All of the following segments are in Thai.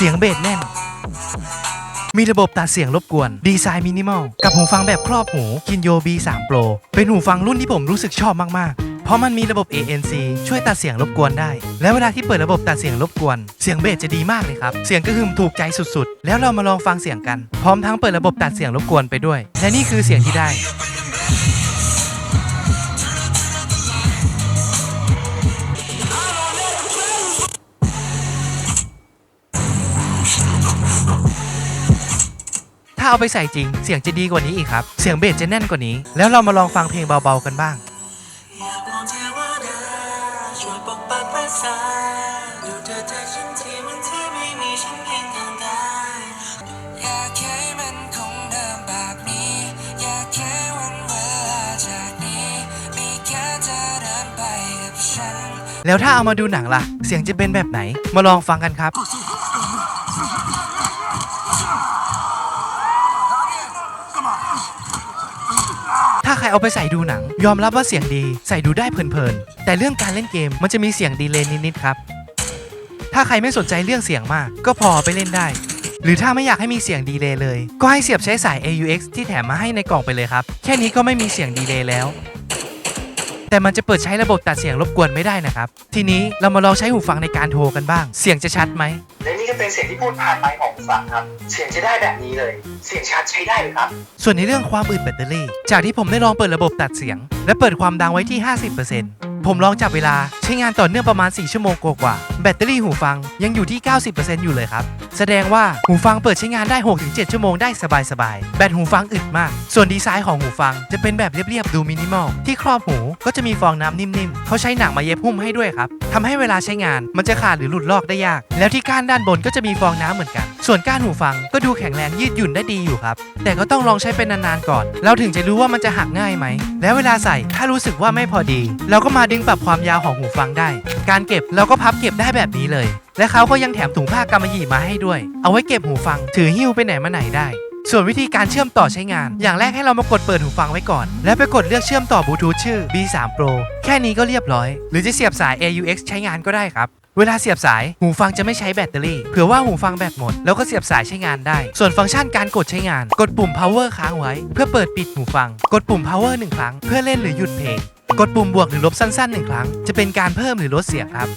สียงเบสแน่น มีระบบตัดเสียงรบกวน ดีไซน์มินิมอล กับหูฟังแบบครอบหู Kinyo B3 Pro เป็นหูฟังรุ่นที่ผมรู้สึกชอบมากๆ เพราะมันมีระบบ ANC ช่วยตัดเสียงรบกวนได้ และเวลาที่เปิดระบบตัดเสียงรบกวน เสียงเบสจะดีมากเลยครับ เสียงกระหึ่มถูกใจสุดๆ แล้วเรามาลองฟังเสียงกัน พร้อมทั้งเปิดระบบตัดเสียงรบกวนไปด้วย และนี่คือเสียงที่ได้ เอาไปใส่จริง เสียงจะดีกว่านี้อีกครับ เสียงเบสจะแน่นกว่านี้ แล้วเรามาลองฟังเพลงเบาๆกันบ้าง อยากวอนเทวดาช่วยปกปักรักษาดูเธอจากฉันทีวันที่ไม่มีฉันเพียงทางกายอยากให้มันคงเดิมแบบนี้ อยากแค่วันเวลาจากนี้ มีแค่เธอเดินไปกับฉัน แล้วถ้าเอามาดูหนังล่ะ เสียงจะเป็นแบบไหน มาลองฟังกันครับ ใครเอาไปใส่ดูหนัง ยอมรับว่าเสียงดีใส่ดูได้เพลินๆ แต่เรื่องการเล่นเกมมันจะมีเสียงดีเลย์นิดๆครับ ถ้าใครไม่สนใจเรื่องเสียงมาก ก็พอไปเล่นได้ หรือถ้าไม่อยากให้มีเสียงดีเลย์เลย ก็ให้เสียบใช้สาย AUX ที่แถมมาให้ในกล่องไปเลยครับ แค่นี้ก็ไม่มีเสียงดีเลย์แล้ว แต่มันจะเปิดใช้ระบบตัดเสียงรบกวนไม่ได้นะครับ ทีนี้เรามาลองใช้หูฟังในการโทรกันบ้าง เสียงจะชัดไหม เป็นเสียงที่พูดผ่านไมค์ของหูฟังครับ เสียงจะได้แบบนี้เลย เสียงชัดใช้ได้เลยครับ ส่วนในเรื่องความอึดแบตเตอรี่ จากที่ผมได้ลองเปิดระบบตัดเสียง และเปิดความดังไว้ที่ 50%ผมลองจับเวลาใช้งานต่อเนื่องประมาณ 4 ชั่วโมงกว่าๆแบตเตอรี่หูฟังยังอยู่ที่ 90%อยู่เลยครับ แสดงว่าหูฟังเปิดใช้งานได้ 6-7 ชั่วโมงได้สบายๆ แบตหูฟังอึดมาก ส่วนดีไซน์ของหูฟังจะเป็นแบบเรียบๆ ดูมินิมอล ที่ครอบหูก็จะมีฟองน้ำนิ่มๆ เขาใช้หนังมาเย็บหุ้มให้ด้วยครับทำให้เวลาใช้งานมันจะขาดหรือหลุดลอกได้ยาก แล้วที่ก้านด้านบนก็จะมีฟองน้ำเหมือนกัน ส่วนก้านหูฟังก็ดูแข็งแรงยืดหยุ่นได้ดีอยู่ครับ แต่ก็ต้องลองใช้เป็นนานๆก่อน เราถึงจะรู้ว่ามันจะหักง่ายไหม แล้วเวลาใส่ถ้ารู้สึกว่าไม่พอดี เราก็มาดึงปรับความยาวของหูฟังได้ การเก็บเราก็พับเก็บได้แบบนี้เลยและเขาก็ยังแถมถุงผ้ากำมะหยี่มาให้ด้วย เอาไว้เก็บหูฟัง ถือหิ้วไปไหนมาไหนได้ ส่วนวิธีการเชื่อมต่อใช้งาน อย่างแรกให้เรามากดเปิดหูฟังไว้ก่อน แล้วไปกดเลือกเชื่อมต่อบลูทูธชื่อ B3 Pro แค่นี้ก็เรียบร้อย หรือจะเสียบสาย AUX ใช้งานก็ได้ครับเวลาเสียบสายหูฟังจะไม่ใช้แบตเตอรี่เผื่อว่าหูฟังแบตหมด แล้วก็เสียบสายใช้งานได้ ส่วนฟังก์ชันการกดใช้งาน กดปุ่ม power ค้างไว้ เพื่อเปิดปิดหูฟัง กดปุ่ม power หนึ่งครั้ง เพื่อเล่นหรือหยุดเพลง กดปุ่มบวกหรือลบสั้นๆหนึ่งครั้ง จะเป็นการเพิ่มหรือลดเสียงครับ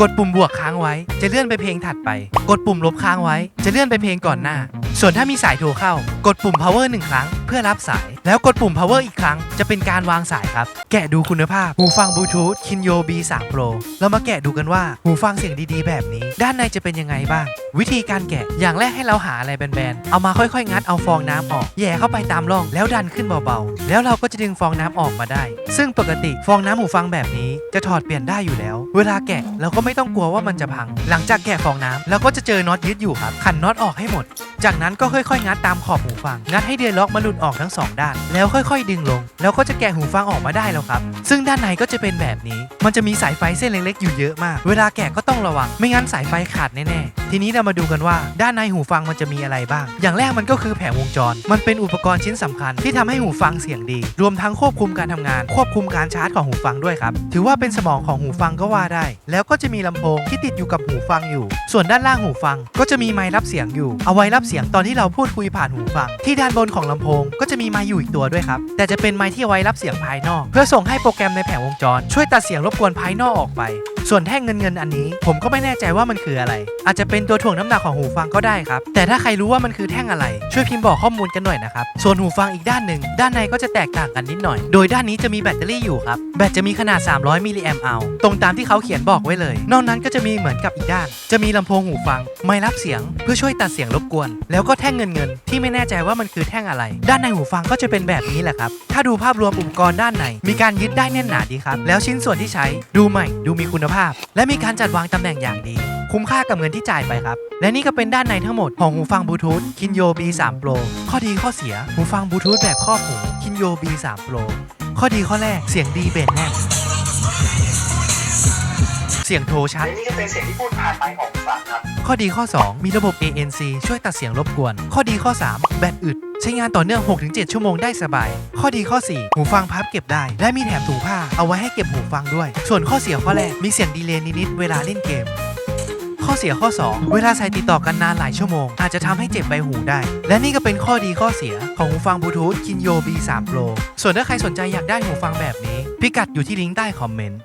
กดปุ่มบวกค้างไว้ จะเลื่อนไปเพลงถัดไป กดปุ่มลบค้างไว้ จะเลื่อนไปเพลงก่อนหน้า ส่วนถ้ามีสายโทรเข้า กดปุ่ม power หนึ่งครั้งเพื่อรับสาย แล้วกดปุ่ม power อีกครั้งจะเป็นการวางสายครับ แกะดูคุณภาพ หูฟังบลูทูธ Kinyo B3 Pro เรามาแกะดูกันว่า หูฟังเสียงดีๆ แบบนี้ ด้านในจะเป็นยังไงบ้าง วิธีการแกะอย่างแรกให้เราหาอะไรแบนๆ เอามาค่อยๆ งัดเอาฟองน้ำออก แย่เข้าไปตามร่องแล้วดันขึ้นเบาๆ แล้วเราก็จะดึงฟองน้ำออกมาได้ ซึ่งปกติฟองน้ำหูฟังแบบนี้จะถอดเปลี่ยนได้อยู่แล้ว เวลาแกะเราก็ไม่ต้องกลัวว่ามันจะพัง หลังจากแกะฟองน้ำเราก็จะเจอน็อตยึดอยู่ครับขันน็อตออกให้หมด จากนั้นก็ค่อยๆ งัดตามขอบหูฟัง งัดให้เดือยล็อกมันหลุดออกทั้งสองด้าน แล้วค่อยๆ ดึงลง แล้วก็จะแกะหูฟังออกมาได้แล้วครับ ซึ่งด้านในก็จะเป็นแบบนี้ มันจะมีสายไฟเส้นเล็กๆ อยู่เยอะมาก เวลาแกะก็ต้องระวัง ไม่งั้นสายไฟขาดแน่ๆ ทีนี้เรามาดูกันว่า ด้านในหูฟังมันจะมีอะไรบ้าง อย่างแรกมันก็คือแผงวงจร มันเป็นอุปกรณ์ชิ้นสำคัญที่ทำให้หูฟังเสียงดี รวมทั้งควบคุมการทำงาน ควบคุมการชาร์จของหูฟังด้วยครับ ถือว่าเป็นสมองของหูฟังก็ว่าได้ แล้วก็จะมีลำโพงที่ติดอยู่กับหูฟังอยู่ ส่วนด้านล่างหูฟังก็จะมีไมค์รับเสียงอยู่ เอาไว้รับเสียงตอนที่เราพูดคุยผ่านหูฟัง ที่ด้านบนของลำโพงก็จะมีไมค์อยู่อีกตัวด้วยครับ แต่จะเป็นไมค์ที่ไว้รับเสียงภายนอก เพื่อส่งให้โปรแกรมในแผงวงจร ช่วยตัดเสียงรบกวนภายนอกออกไป ส่วนแท่งเงินเงินอันนี้ ผมก็ไม่แน่ใจว่ามันคืออะไร อาจจะเป็นตัวถ่วงน้ำหนักของหูฟังก็ได้ครับ แต่ถ้าใครรู้ว่ามันคือแท่งอะไร ช่วยพิมพ์บอกข้อมูลกันหน่อยนะครับ ส่วนหูฟังอีกด้านหนึ่ง ด้านในก็จะแตกต่างกันนิดหน่อย โดยด้านนี้จะมีแบตเตอรี่อยู่ครับ แบตจะมีขนาด 300 มิลลิแอมป์เอาตรงตามที่เขาเขียนบอกไว้เลย นอกนั้นก็จะมีเหมือนกับอีกด้าน จะมีลำโพงหูฟัง ไมค์รับเสียง เพื่อช่วยตัดเสียงรบกวน แล้วก็แท่งเงินเงิน ที่ไม่แน่ใจว่ามันคือแท่งอะไร ด้านในหูฟังก็จะเป็นแบบนี้แหละครับ ถ้าดูภาพรวมอุปกรณ์ด้านในมีการยึดได้แน่นหนาดีครับ แล้วชิ้นส่วนที่ใช้ดูใหม่ดูมีคุณภาพและมีการจัดวางตำแหน่งอย่างดี คุ้มค่ากับเงินที่จ่ายไปครับ และนี่ก็เป็นด้านในทั้งหมดของหูฟังบลูทูธคินโย B3 Pro ข้อดีข้อเสียหูฟังบลูทูธแบบครอบหูคินโย B3 Pro ข้อดีข้อแรกเสียงดีเบสแน่น สียงโทรชัด และนี่ก็เป็นเสียงที่พูดผ่านไมค์ของหูฟังครับ ข้อดีข้อ 2 มีระบบ ANC ช่วยตัดเสียงรบกวน ข้อดีข้อ 3 แบตอึด ใช้งานต่อเนื่อง 6-7 ชั่วโมงได้สบาย ข้อดีข้อ 4 หูฟังพับเก็บได้ และมีแถมถุงผ้า เอาไว้ให้เก็บหูฟังด้วย ส่วนข้อเสียข้อแรก มีเสียงดีเลย์นิดๆ เวลาเล่นเกม ข้อข้อเสียข้อ 2 เวลาใส่ติดต่อกันนานหลายชั่วโมง อาจจะทำให้เจ็บใบหูได้ และนี่ก็เป็นข้อดีข้อเสียของหูฟังบลูทูธ Kinyo B3 Pro ส่วนถ้าใครสนใจอยากได้หูฟังแบบนี้ พิกัดอยู่ที่ลิงก์ใต้คอมเมนต์